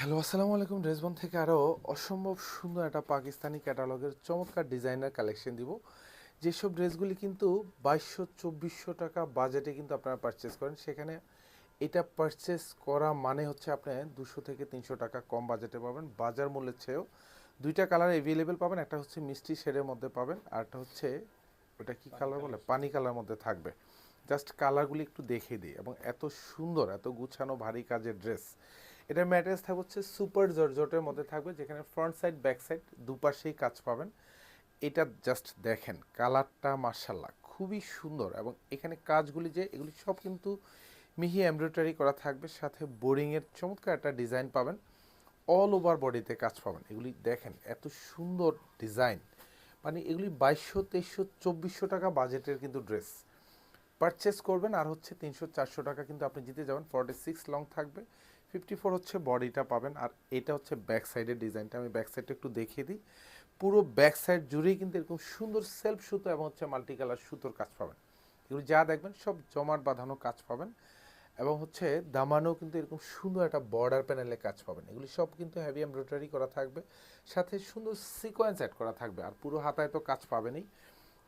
Hello আসসালামু আলাইকুম। ড্রেসবন থেকে আরও অসম্ভব সুন্দর একটা পাকিস্তানি ক্যাটালগের চমৎকার ডিজাইনার কালেকশন দিব। যেসব ড্রেসগুলি কিন্তু বাইশশো চব্বিশশো টাকা বাজেটে কিন্তু আপনারা পারচেস করেন। সেখানে এটা পারচেস করা মানে হচ্ছে আপনি দুশো থেকে তিনশো টাকা কম বাজেটে পাবেন। বাজার মূল্যের চেয়েও দুইটা কালার অ্যাভেলেবেল পাবেন। একটা হচ্ছে মিষ্টি শেডের মধ্যে পাবেন। আর একটা হচ্ছে ওটা কি কালার বলে? পানি কালার মধ্যে থাকবে। জাস্ট কালারগুলি একটু দেখে দিই। এবং এত সুন্দর এত গুছানো ভারী কাজের ড্রেস এটার ম্যাটেরিয়ালস থাকবে হচ্ছে সুপার জর্জটের মধ্যে থাকবে, যেখানে ফ্রন্ট সাইড ব্যাক সাইড দুপাশেই কাজ পাবেন। এটা জাস্ট দেখেন, কালারটা মার্শাল্লাহ খুবই সুন্দর এবং এখানে কাজগুলি যে, এগুলি সব কিন্তু মিহি এমব্রয়ডারি করা থাকবে, সাথে বোরিংয়ের চমৎকার একটা ডিজাইন পাবেন অল ওভার বডিতে কাজ পাবেন। এগুলি দেখেন, এত সুন্দর ডিজাইন মানে এগুলি বাইশশো, তেইশশো, চব্বিশশো টাকা বাজেটের কিন্তু ড্রেস। পারচেস করবেন আর হচ্ছে তিনশো, চারশো টাকা কিন্তু আপনি জিতে যাবেন ফর্টি সিক্স লং থাকবে। ফিফটি ফোর হচ্ছে বডিটা পাবেন আর এটা হচ্ছে ব্যাক সাইডের ডিজাইনটা আমি ব্যাক সাইডটা একটু দেখিয়ে দিই। পুরো ব্যাক সাইড জুড়েই কিন্তু এরকম সুন্দর সেলফ সুতো এবং হচ্ছে মাল্টি কালার সুতোর কাজ পাবেন। এগুলো যা দেখবেন সব জমাট বাঁধানো কাজ পাবেন এবং হচ্ছে দামানো কিন্তু এরকম সুন্দর একটা বর্ডার প্যানেলে কাজ পাবেন। এগুলি সব কিন্তু হেভি এমব্রয়ডারি করা থাকবে। সাথে সুন্দর সিকোয়েন্স অ্যাড করা থাকবে। আর পুরো হাতায় তো কাজ পাবেনই।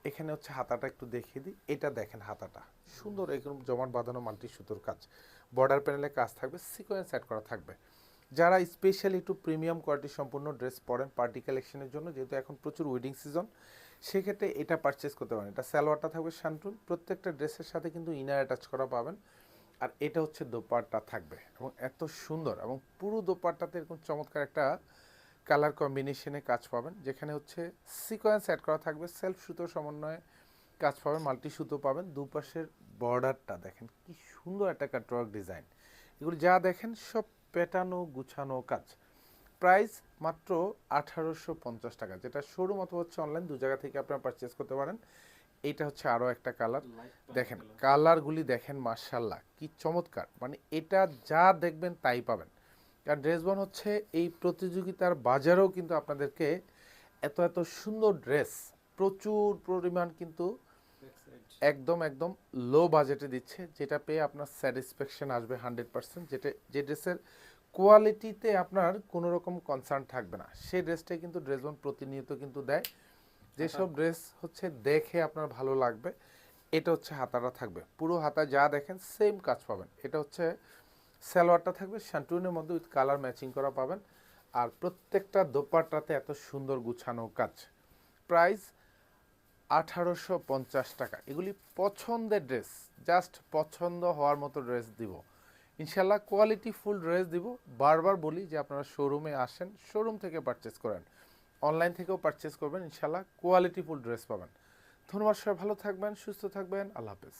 এখানে হচ্ছে হাতাটা একটু দেখিয়ে দিই। এটা দেখেন হাতাটা। সুন্দর এরকম জমাট বাঁধানো মাল্টি সুতোর কাজ। বর্ডার প্যানেলে কাজ থাকবে সিকোয়েন্স অ্যাড করা থাকবে। যারা স্পেশালি একটু প্রিমিয়াম কোয়ালিটি সম্পূর্ণ ড্রেস পরেন পার্টি কালেকশনের জন্য, যেহেতু এখন প্রচুর ওয়েডিং সিজন সেক্ষেত্রে এটা পারচেস করতে পারেন। এটা সালোয়ারটা থাকবে শান্টুন প্রত্যেকটা ড্রেসের সাথে কিন্তু ইনার অ্যাটাচ করা পাবেন। আর এটা হচ্ছে দোপাট্টা থাকবে এবং এত সুন্দর এবং পুরো দোপাট্টাতে এরকম চমৎকার একটা কালার কম্বিনেশনে কাজ পাবেন, যেখানে হচ্ছে সিকোয়েন্স অ্যাড করা থাকবে সেলফ সুতো সমন্বয়ে কাজ পাবেন মাল্টি সুতো পাবেন, দুপাশের বর্ডারটা দেখেন কি সুন্দর একটা কাটওয়ার্ক ডিজাইন এগুলো যা দেখেন সব পেটানো, গুছানো কাজ। প্রাইস মাত্র আঠারোশো পঞ্চাশ টাকা, যেটা শোরুম অথবা হচ্ছে অনলাইন দু জায়গা থেকে আপনারা পারচেস করতে পারেন। এটা হচ্ছে আরও একটা কালার দেখেন কালারগুলি দেখেন মার্শাল্লাহ কি চমৎকার। মানে এটা যা দেখবেন তাই পাবেন। কারণ ড্রেসবন হচ্ছে এই প্রতিযোগিতার বাজারেও কিন্তু আপনাদেরকে এত এত সুন্দর ড্রেস প্রচুর পরিমাণ কিন্তু একদম একদম লো বাজেটে দিচ্ছে যেটা পেয়ে আপনার স্যাটিসফ্যাকশন আসবে হান্ড্রেড পার্সেন্ট যেটা যে ড্রেসের কোয়ালিটিতে আপনার কোনো রকম কনসার্ন থাকবে না। সেই ড্রেসটাই কিন্তু ড্রেসবন প্রতিনিয়ত কিন্তু দেয়। যেসব ড্রেস হচ্ছে দেখে আপনার ভালো লাগবে এটা হচ্ছে হাতাটা থাকবে। পুরো হাতা যা দেখেন সেম কাজ পাবেন। এটা হচ্ছে সালোয়ারটা থাকবে, শান্টুনের মধ্যে উইথ কালার ম্যাচিং করা পাবেন। আর প্রত্যেকটা দোপাট্টাতে এত সুন্দর গুছানো কাজ। প্রাইস আঠারোশো পঞ্চাশ টাকা। এগুলি পছন্দের ড্রেস জাস্ট পছন্দ হওয়ার মতো ড্রেস দিব। ইনশাল্লাহ কোয়ালিটি ফুল ড্রেস দিব। বারবার বলি যে আপনারা শোরুমে আসেন শোরুম থেকে পারচেস করেন। অনলাইন থেকেও পারচেস করবেন ইনশাল্লাহ কোয়ালিটি ফুল ড্রেস পাবেন। ধন্যবাদ সবাই, ভালো থাকবেন, সুস্থ থাকবেন, আল্লাহ হাফেজ।